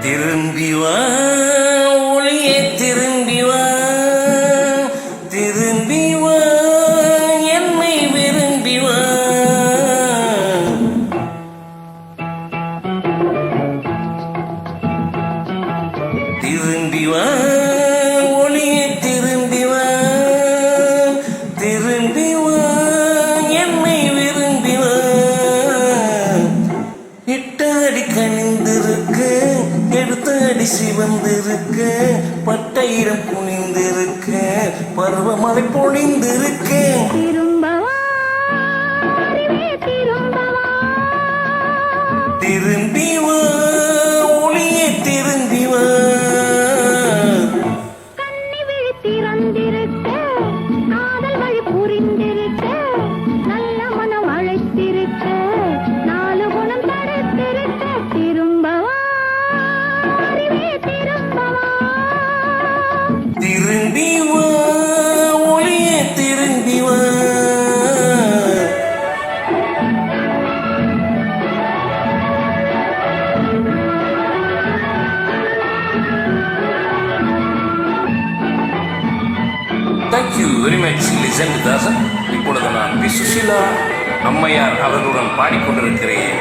திரும்பி வா. சிவந்திருக்க பட்டையிடம் குனிந்திருக்க பருவமழை பொழிந்திருக்க. திரும்பி thank you very much listen Dasan இப்பொழுது நான் பி சுஷீலா அம்மையார் அவர்களுடன் பாடிக்கொண்டிருக்கிறேன்.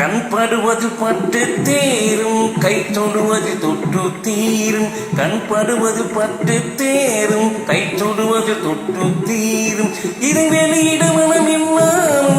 கண் படுவது பட்டு தேரும் கை தொடுவது தொட்டு தீரும். கண் படுவது பட்டு தேரும் கை தொடுவது தொட்டு தீரும். இதை வெளியிட மனம் இல்லாமல்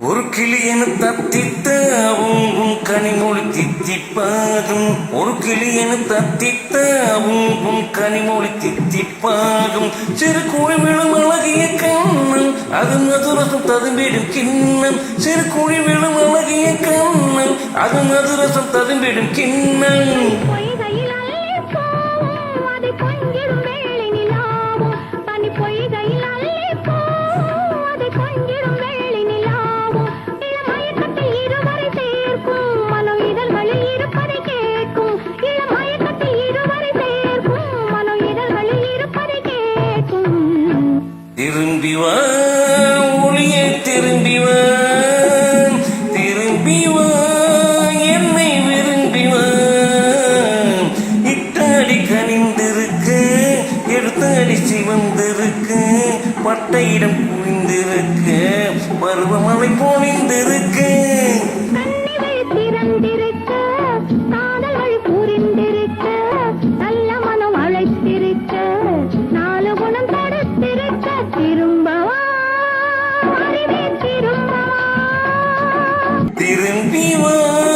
ஒரு கிளியனு தத்தித்தாவும் உன் கனிமொழி தித்திப்பாகும் ஒரு கிளியனு தத்தித்தாவும் உன் கனிமொழி தித்திப்பாகும் சிறு குழி விழும் அழகிய கண்ணம் அது மதுரசம் ததும்பிடும் கிண்ணம் சிறு குழி விழும் அழகிய கண்ணம் அது மதுரசம் ததும்பிடும் கிண்ணம் திரும்பி வா ஒளியே திரும்பி திரும்பி என்னை விரும்பி இட்டாடி கனிந்திருக்கு எடுத்தாடி சிவந்திருக்கு. பட்டையிடம் குவிந்திருக்கு பருவமலை போனிந்திருக்கு திரும்பி வா